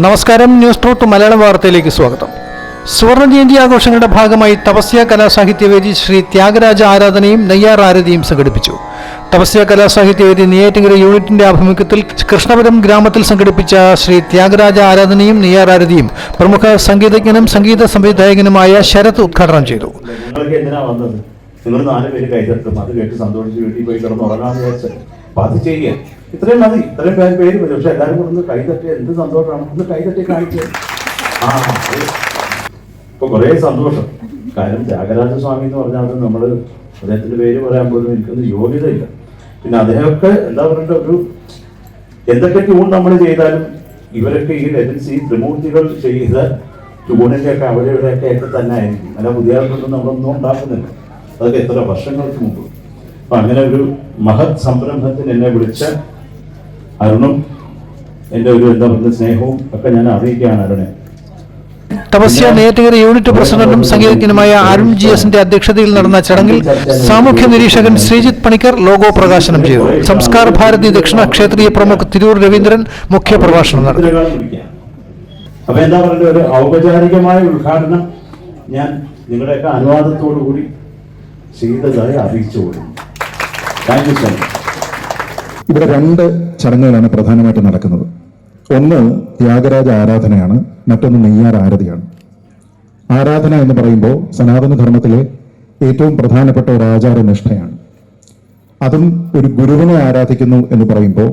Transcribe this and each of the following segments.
നമസ്കാരം. News truth Malayalam വാർത്തയിലേക്ക് സ്വാഗതം. സുവർണ ജയന്തി ആഘോഷങ്ങളുടെ ഭാഗമായി തപസ്യ കലാസാഹിത്യവേദി ശ്രീ ത്യാഗരാജ ആരാധനയും നെയ്യാർ ആരതിയും സംഘടിപ്പിച്ചു. തപസ്യ കലാസാഹിത്യവേദി നെയ്യാറ്റിങ്കര യൂണിറ്റിന്റെ ആഭിമുഖ്യത്തിൽ കൃഷ്ണപുരം ഗ്രാമത്തിൽ സംഘടിപ്പിച്ച ശ്രീ ത്യാഗരാജ ആരാധനയും നെയ്യാർ ആരതിയും പ്രമുഖ സംഗീതജ്ഞനും സംഗീത സംവിധായകനുമായ ശരത് ഉദ്ഘാടനം ചെയ്തു. നിങ്ങൾ നാല് പേര് കൈതട്ടും അത് കേട്ട് സന്തോഷിച്ച് വീട്ടിൽ പോയി കിടന്ന് അപ്പൊ അത് ഇത്രയും മതി. ഇത്രയും പേര് പേര് വരും. പക്ഷെ എല്ലാവരും കൂടെ ഒന്ന് കൈതട്ടി എന്ത് സന്തോഷമാണ്. ഒന്ന് കൈതട്ടി കാണിച്ചു. ആ ഇപ്പൊ കുറേ സന്തോഷം. കാരണം ത്യാഗരാജ സ്വാമി എന്ന് പറഞ്ഞാൽ നമ്മൾ അദ്ദേഹത്തിന്റെ പേര് പറയാൻ പോലും എനിക്കൊന്നും യോഗ്യതയില്ല. പിന്നെ അദ്ദേഹമൊക്കെ എന്താ പറയണ്ട ഒരു എന്തൊക്കെ ട്യൂൺ നമ്മൾ ചെയ്താലും ഇവരൊക്കെ ഈ ലെജൻസി ത്രിമൂർത്തികൾ ചെയ്ത ട്യൂണിന്റെ ഒക്കെ അവിടെ ഇവിടെയൊക്കെ ഒക്കെ തന്നെ ആയിരിക്കും. അല്ല പുതിയ ആൾക്കൊന്നും നമ്മളൊന്നും ഉണ്ടാക്കുന്നില്ല. അതൊക്കെ എത്ര വർഷങ്ങൾക്ക് മുമ്പ്. അപ്പൊ അങ്ങനെ ഒരു മഹത് സംരംഭത്തിന് എന്നെ വിളിച്ച അരുണും എന്റെ ഒരു എന്താ പറയുക സ്നേഹവും ഒക്കെ ഞാൻ അറിയിക്കുകയാണ് അരുണെ. തപസ്യ നെയ്യാറ്റിങ്കര യൂണിറ്റ് പ്രസിഡന്റും സംഗീതജ്ഞനുമായ അരുൺ ജി എസിന്റെ അധ്യക്ഷതയിൽ നടന്ന ചടങ്ങിൽ സാമൂഹ്യ നിരീക്ഷകൻ ശ്രീജിത്ത് പണിക്കർ ലോഗോ പ്രകാശനം ചെയ്തു. സംസ്കാര ഭാരതി ദക്ഷിണ ക്ഷേത്രീയ പ്രമുഖ് തിരൂർ രവീന്ദ്രൻ മുഖ്യ പ്രഭാഷണം നടത്തി. അപ്പൊ എന്താ പറയുക ഒരു ഔപചാരികമായ ഉദ്ഘാടനം ഞാൻ നിങ്ങളുടെയൊക്കെ അനുവാദത്തോടു കൂടി ചെയ്തതായി അറിയിച്ചുകൊള്ളും താങ്ക് യു സോ മച്ച് ഇവിടെ രണ്ട് ചടങ്ങുകളാണ് പ്രധാനമായിട്ട് നടക്കുന്നത്. ഒന്ന് ത്യാഗരാജ ആരാധനയാണ് മറ്റൊന്ന് നെയ്യാർ ആരതിയാണ്. ആരാധന എന്ന് പറയുമ്പോൾ സനാതന ധർമ്മത്തിലെ ഏറ്റവും പ്രധാനപ്പെട്ട ഒരു ആചാരനിഷ്ഠയാണ്. അതും ഒരു ഗുരുവിനെ ആരാധിക്കുന്നു എന്ന് പറയുമ്പോൾ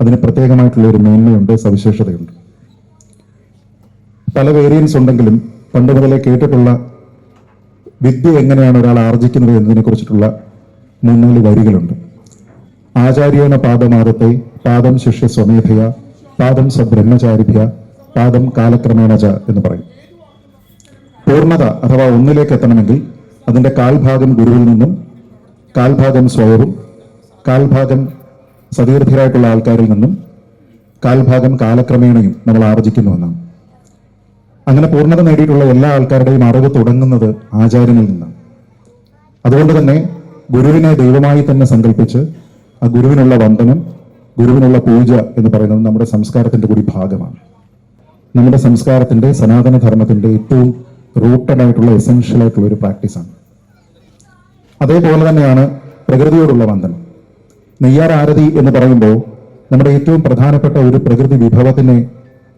അതിന് പ്രത്യേകമായിട്ടുള്ള ഒരു മേന്മയുണ്ട് സവിശേഷതയുണ്ട്. പല വേരിയൻസ് ഉണ്ടെങ്കിലും പണ്ട് മുതലേ കേട്ടിട്ടുള്ള വിദ്യ എങ്ങനെയാണ് ഒരാൾ ആർജിക്കുന്നത് എന്നതിനെ കുറിച്ചിട്ടുള്ള മൂന്നാൽ വരികളുണ്ട്. ആചാര്യേണ പാദമാരത്തെ പാദം ശിഷ്യ സ്വമേധയ പാദം സബ്രഹ്മചാരിഭ്യ പാദം കാലക്രമേണ എന്ന് പറയും. പൂർണത അഥവാ ഒന്നിലേക്ക് എത്തണമെങ്കിൽ അതിന്റെ കാൽഭാഗം ഗുരുവിൽ നിന്നും കാൽഭാഗം സ്വയവും കാൽഭാഗം സതീർത്ഥരായിട്ടുള്ള ആൾക്കാരിൽ നിന്നും കാൽഭാഗം കാലക്രമേണയും നമ്മൾ ആർജിക്കുന്നു എന്നാണ്. അങ്ങനെ പൂർണത നേടിയിട്ടുള്ള എല്ലാ ആൾക്കാരുടെയും അറിവ് തുടങ്ങുന്നത് ആചാര്യനിൽ നിന്നാണ്. അതുകൊണ്ട് തന്നെ ഗുരുവിനെ ദൈവമായി തന്നെ സങ്കല്പിച്ച് ആ ഗുരുവിനുള്ള വന്ദനം ഗുരുവിനുള്ള പൂജ എന്ന് പറയുന്നത് നമ്മുടെ സംസ്കാരത്തിന്റെ കൂടി ഭാഗമാണ്. നമ്മുടെ സംസ്കാരത്തിന്റെ സനാതന ധർമ്മത്തിന്റെ ഏറ്റവും റൂട്ടഡ് ആയിട്ടുള്ള എസെൻഷ്യൽ ആയിട്ടുള്ള ഒരു പ്രാക്ടീസാണ്. അതേപോലെ തന്നെയാണ് പ്രകൃതിയോടുള്ള വന്ദനം. നെയ്യാർ ആരതി എന്ന് പറയുമ്പോൾ നമ്മുടെ ഏറ്റവും പ്രധാനപ്പെട്ട ഒരു പ്രകൃതി വിഭവത്തിനെ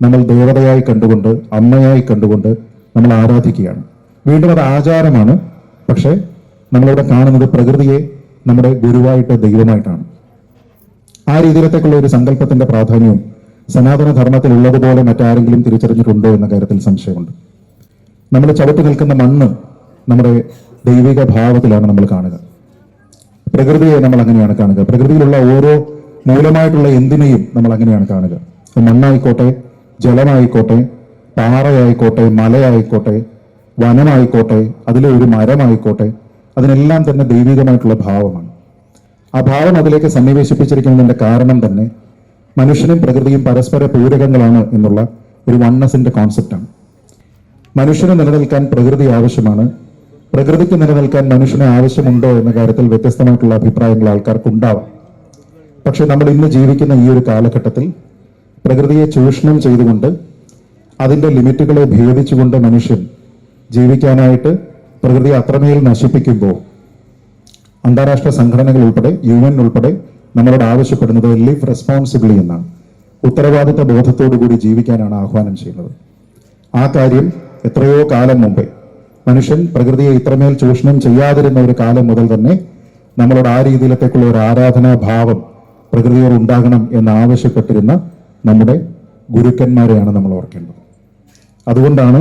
നമ്മൾ ദേവതയായി കണ്ടുകൊണ്ട് അമ്മയായി കണ്ടുകൊണ്ട് നമ്മൾ ആരാധിക്കുകയാണ്. വീണ്ടും അത് ആചാരമാണ് പക്ഷേ നമ്മളിവിടെ കാണുന്നത് പ്രകൃതിയെ നമ്മുടെ ഗുരുവായിട്ട് ദൈവമായിട്ടാണ്. ആ രീതിയിലത്തേക്കുള്ള ഒരു സങ്കല്പത്തിന്റെ പ്രാധാന്യവും സനാതന ധർമ്മത്തിൽ ഉള്ളതുപോലെ മറ്റാരെങ്കിലും തിരിച്ചറിഞ്ഞിട്ടുണ്ടോ എന്ന കാര്യത്തിൽ സംശയമുണ്ട്. നമ്മൾ ചവിട്ടി നിൽക്കുന്ന മണ്ണ് നമ്മുടെ ദൈവിക ഭാവത്തിലാണ് നമ്മൾ കാണുക. പ്രകൃതിയെ നമ്മൾ അങ്ങനെയാണ് കാണുക. പ്രകൃതിയിലുള്ള ഓരോ മൂലമായിട്ടുള്ള എന്തിനേയും നമ്മൾ അങ്ങനെയാണ് കാണുക. മണ്ണായിക്കോട്ടെ ജലമായിക്കോട്ടെ പാറയായിക്കോട്ടെ മലയായിക്കോട്ടെ വനമായിക്കോട്ടെ അതിലെ ഒരു മരമായിക്കോട്ടെ അതിനെല്ലാം തന്നെ ദൈവികമായിട്ടുള്ള ഭാവമാണ്. ആ ഭാവം അതിലേക്ക് സന്നിവേശിപ്പിച്ചിരിക്കുന്നതിന്റെ കാരണം തന്നെ മനുഷ്യനും പ്രകൃതിയും പരസ്പര പൂരകങ്ങളാണ് എന്നുള്ള ഒരു വണ്ണസിന്റെ കോൺസെപ്റ്റാണ് മനുഷ്യന് നിലനിൽക്കാൻ പ്രകൃതി ആവശ്യമാണ്. പ്രകൃതിക്ക് നിലനിൽക്കാൻ മനുഷ്യന് ആവശ്യമുണ്ടോ എന്ന കാര്യത്തിൽ വ്യത്യസ്തമായിട്ടുള്ള അഭിപ്രായങ്ങൾ ആൾക്കാർക്ക് ഉണ്ടാവാം പക്ഷെ നമ്മൾ ഇന്ന് ജീവിക്കുന്ന ഈ ഒരു കാലഘട്ടത്തിൽ പ്രകൃതിയെ ചൂഷണം ചെയ്തുകൊണ്ട് അതിന്റെ ലിമിറ്റുകളെ ഭേദിച്ചുകൊണ്ട് മനുഷ്യൻ ജീവിക്കാനായിട്ട് പ്രകൃതിയെ അത്രമേൽ നശിപ്പിക്കുമ്പോൾ അന്താരാഷ്ട്ര സംഘടനകൾ ഉൾപ്പെടെ യു എൻ ഉൾപ്പെടെ നമ്മളോട് ആവശ്യപ്പെടുന്നത് ലിവ് റെസ്പോൺസിബിളി എന്നാണ്. ഉത്തരവാദിത്ത ബോധത്തോടു കൂടി ജീവിക്കാനാണ് ആഹ്വാനം ചെയ്യുന്നത്. ആ കാര്യം എത്രയോ കാലം മുമ്പേ മനുഷ്യൻ പ്രകൃതിയെ ഇത്രമേൽ ചൂഷണം ചെയ്യാതിരുന്ന ഒരു കാലം മുതൽ തന്നെ നമ്മളോട് ആ രീതിയിലത്തേക്കുള്ള ഒരു ആരാധനാ ഭാവം പ്രകൃതിയോട് ഉണ്ടാകണം എന്ന് ആവശ്യപ്പെട്ടിരുന്ന നമ്മുടെ ഗുരുക്കന്മാരെയാണ് നമ്മൾ ഓർക്കേണ്ടത്. അതുകൊണ്ടാണ്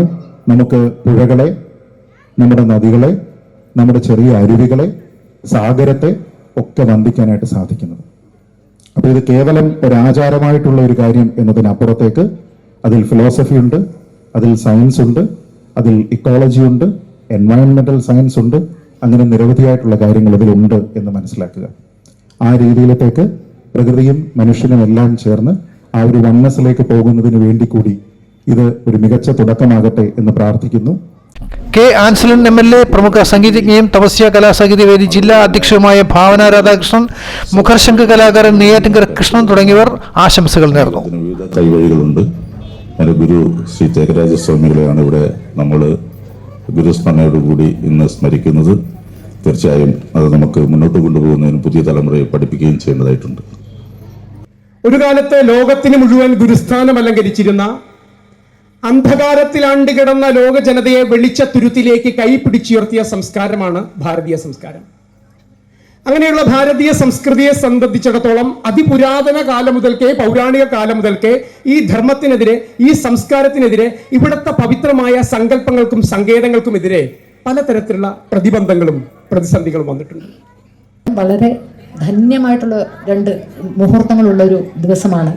നമുക്ക് പുഴകളെ നമ്മുടെ നദികളെ നമ്മുടെ ചെറിയ അരുവികളെ സാഗരത്തെ ഒക്കെ വന്ദിക്കാനായിട്ട് സാധിക്കുന്നത്. അപ്പോൾ ഇത് കേവലം ഒരാചാരമായിട്ടുള്ള ഒരു കാര്യം എന്നതിനപ്പുറത്തേക്ക് അതിൽ ഫിലോസഫി ഉണ്ട് അതിൽ സയൻസ് ഉണ്ട് അതിൽ ഇക്കോളജി ഉണ്ട് എൻവയൺമെന്റൽ സയൻസ് ഉണ്ട് അങ്ങനെ നിരവധിയായിട്ടുള്ള കാര്യങ്ങൾ ഇതിലുണ്ട് എന്ന് മനസ്സിലാക്കുക. ആ രീതിയിലത്തേക്ക് പ്രകൃതിയും മനുഷ്യനും എല്ലാം ചേർന്ന് ആ ഒരു വണ്ണസിലേക്ക് പോകുന്നതിന് വേണ്ടി കൂടി ഇത് ഒരു മികച്ച തുടക്കമാകട്ടെ എന്ന് പ്രാർത്ഥിക്കുന്നു. K Ansalan M L A പ്രമുഖ സംഗീതജ്ഞയും തപസ്യ കലാസാഹിത്യവേദി ജില്ലാ അധ്യക്ഷയുമായ ഭാവന രാധാകൃഷ്ണൻ മുഖർശംഖ് കലാകാരൻ നെയ്യാറ്റിങ്കര കൃഷ്ണൻ തുടങ്ങിയവർ ആശംസകൾ നേർന്നു. വിവിധ കൈവഴികളുണ്ട്. എന്റെ ഗുരു ശ്രീ ത്യാഗരാജ സ്വാമികളെയാണ് ഇവിടെ നമ്മൾ ഗുരുസ്മരണയോടുകൂടി ഇന്ന് സ്മരിക്കുന്നത്. തീർച്ചയായും അത് നമുക്ക് മുന്നോട്ട് കൊണ്ടുപോകുന്നതിനും പുതിയ തലമുറയെ പഠിപ്പിക്കുകയും ചെയ്യേണ്ടതായിട്ടുണ്ട്. ഒരു കാലത്ത് ലോകത്തിന് മുഴുവൻ ഗുരുസ്ഥാനം അലങ്കരിച്ചിരുന്ന അന്ധകാരത്തിലാണ്ട് കിടന്ന ലോക ജനതയെ വെളിച്ചത്തുരുത്തിലേക്ക് കൈപിടിച്ചുയർത്തിയ സംസ്കാരമാണ് ഭാരതീയ സംസ്കാരം. അങ്ങനെയുള്ള ഭാരതീയ സംസ്കൃതിയെ സംബന്ധിച്ചിടത്തോളം അതിപുരാതന കാലം മുതൽക്കേ പൗരാണിക കാലം മുതൽക്കേ ഈ ധർമ്മത്തിനെതിരെ ഈ സംസ്കാരത്തിനെതിരെ ഇവിടുത്തെ പവിത്രമായ സങ്കല്പങ്ങൾക്കും സങ്കേതങ്ങൾക്കും എതിരെ പലതരത്തിലുള്ള പ്രതിബന്ധങ്ങളും പ്രതിസന്ധികളും വന്നിട്ടുണ്ട്. വളരെ ധന്യമായിട്ടുള്ള രണ്ട് മുഹൂർത്തങ്ങളുള്ള ഒരു ദിവസമാണ്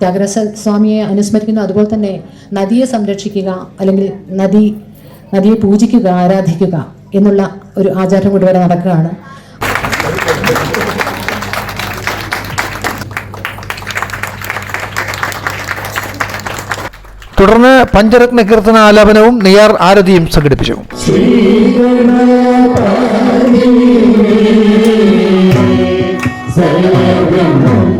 ത്യാഗരാജ സ്വാമിയെ അനുസ്മരിക്കുന്നു. അതുപോലെ തന്നെ നദിയെ സംരക്ഷിക്കുക അല്ലെങ്കിൽ നദി നദിയെ പൂജിക്കുക ആരാധിക്കുക എന്നുള്ള ഒരു ആചാരം കൂടി വരെ നടക്കുകയാണ്. തുടർന്ന് പഞ്ചരത്ന കീർത്തന ആലാപനവും നെയ്യാർ ആരതിയും സംഘടിപ്പിച്ചു. സർവം